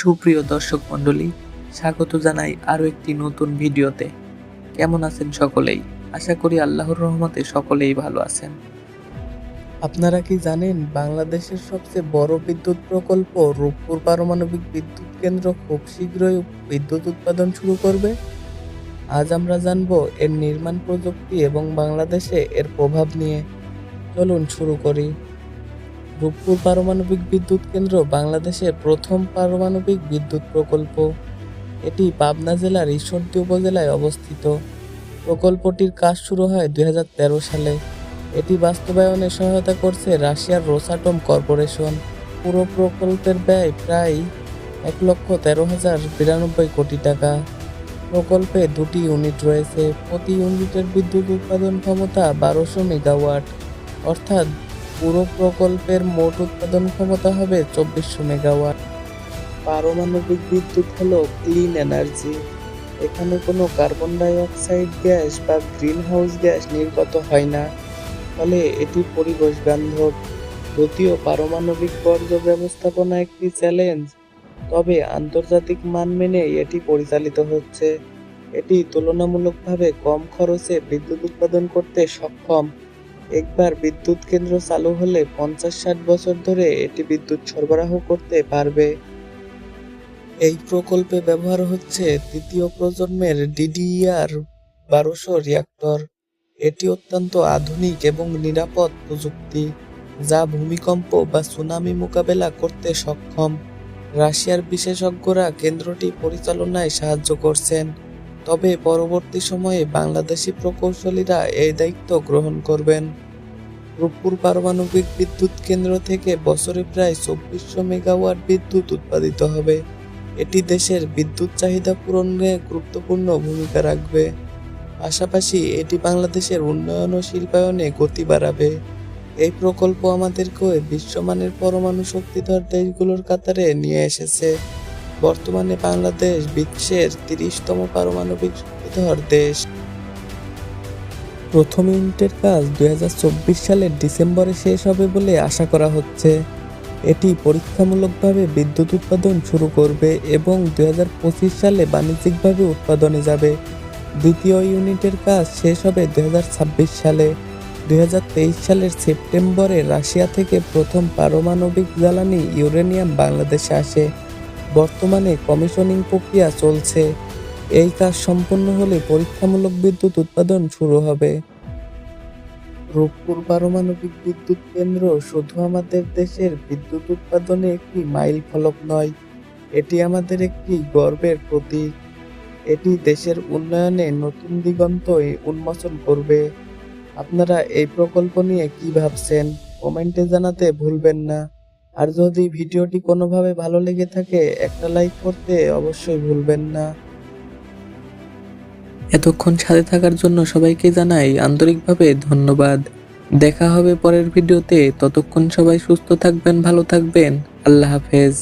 সুপ্রিয় দর্শক মণ্ডলী, স্বাগত জানাই আরও একটি নতুন ভিডিওতে। কেমন আছেন সকলেই? আশা করি আল্লাহর রহমতে সকলেই ভালো আছেন। আপনারা কি জানেন, বাংলাদেশের সবচেয়ে বড় বিদ্যুৎ প্রকল্প রূপপুর পারমাণবিক বিদ্যুৎ কেন্দ্র খুব শীঘ্রই বিদ্যুৎ উৎপাদন শুরু করবে? আজ আমরা জানব এর নির্মাণ প্রযুক্তি এবং বাংলাদেশে এর প্রভাব নিয়ে। চলুন শুরু করি। রূপপুর পারমাণবিক বিদ্যুৎ কেন্দ্র বাংলাদেশের প্রথম পারমাণবিক বিদ্যুৎ প্রকল্প। এটি পাবনা জেলার ঈশ্বরদী উপজেলায় অবস্থিত। প্রকল্পটির কাজ শুরু হয় দু হাজার তেরো সালে। এটি বাস্তবায়নে সহায়তা করছে রাশিয়ার রোসাটম কর্পোরেশন। পুরো প্রকল্পের ব্যয় প্রায় এক লক্ষ তেরো হাজার বিরানব্বই কোটি টাকা। প্রকল্পে দুটি ইউনিট রয়েছে। প্রতি ইউনিটের বিদ্যুৎ উৎপাদন ক্ষমতা বারোশো মেগাওয়াট, অর্থাৎ পুরো প্রকল্পের মোট উৎপাদন ক্ষমতা হবে চব্বিশশো মেগাওয়াট। পারমাণবিক বিদ্যুৎ হলো ক্লিন এনার্জি এখানে কোনো কার্বন ডাই অক্সাইড গ্যাস বা গ্রিন হাউস গ্যাস নির্গত হয় না। ফলে এটি পরিবেশ বান্ধব। যদিও পারমাণবিক বর্জ্য ব্যবস্থাপনা একটি চ্যালেঞ্জ তবে আন্তর্জাতিক মান মেনে এটি পরিচালিত হচ্ছে। এটি তুলনামূলকভাবে কম খরচে বিদ্যুৎ উৎপাদন করতে সক্ষম। একবার বিদ্যুৎ কেন্দ্র চালু হলে পঞ্চাশ ষাট বছর ধরে এটি বিদ্যুৎ সরবরাহ করতে পারবে। এই প্রকল্পে ব্যবহার হচ্ছে তৃতীয় প্রজন্মের ডিডিআর বারোশো রিয়াক্টর। এটি অত্যন্ত আধুনিক এবং নিরাপদ প্রযুক্তি, যা ভূমিকম্প বা সুনামি মোকাবেলা করতে সক্ষম। রাশিয়ার বিশেষজ্ঞরা কেন্দ্রটি পরিচালনায় সাহায্য করছেন। তবে পরবর্তী সময়ে বাংলাদেশি প্রকৌশলীরা এই দায়িত্ব গ্রহণ করবেন। রূপপুর পারমাণবিক বিদ্যুৎ কেন্দ্র থেকে বছরে প্রায় চব্বিশশো মেগাওয়াট বিদ্যুৎ উৎপাদিত হবে। এটি দেশের বিদ্যুৎ চাহিদা পূরণে গুরুত্বপূর্ণ ভূমিকা রাখবে। পাশাপাশি এটি বাংলাদেশের উন্নয়ন ও শিল্পায়নে গতি বাড়াবে। এই প্রকল্প আমাদেরকে বিশ্বমানের পরমাণু শক্তিধর দেশগুলোর কাতারে নিয়ে এসেছে। বর্তমানে বাংলাদেশ বিশ্বের তিরিশতম পারমাণবিক শক্তিধর দেশ। প্রথম ইউনিটের কাজ দু হাজার চব্বিশ সালের ডিসেম্বরে শেষ হবে বলে আশা করা হচ্ছে। এটি পরীক্ষামূলকভাবে বিদ্যুৎ উৎপাদন শুরু করবে এবং দু হাজার পঁচিশ সালে বাণিজ্যিকভাবে উৎপাদনে যাবে। দ্বিতীয় ইউনিটের কাজ শেষ হবে দু হাজার ছাব্বিশ সালে। দু হাজার তেইশ সালের সেপ্টেম্বরে রাশিয়া থেকে প্রথম পারমাণবিক জ্বালানি ইউরেনিয়াম বাংলাদেশে আসে। বর্তমানে কমিশনিং প্রক্রিয়া চলছে। এই কাজ সম্পন্ন হলে পরীক্ষামূলক বিদ্যুৎ উৎপাদন শুরু হবে। রূপপুর পারমাণবিক বিদ্যুৎ কেন্দ্র শুধু আমাদের দেশের বিদ্যুৎ উৎপাদনে একটি মাইল ফলক নয়, এটি আমাদের একটি গর্বের প্রতীক। এটি দেশের উন্নয়নে নতুন দিগন্ত উন্মোচন করবে। আপনারা এই প্রকল্প নিয়ে কি ভাবছেন? কমেন্টে জানাতে ভুলবেন না। আর যদি ভিডিওটি কোনোভাবে ভালো লেগে থাকে, একটা লাইক করতে অবশ্যই ভুলবেন না। এতক্ষণ সাথে থাকার জন্য সবাইকে জানাই আন্তরিকভাবে ধন্যবাদ। দেখা হবে পরের ভিডিওতে। ততক্ষণ সবাই সুস্থ থাকবেন, ভালো থাকবেন। আল্লাহ হাফেজ।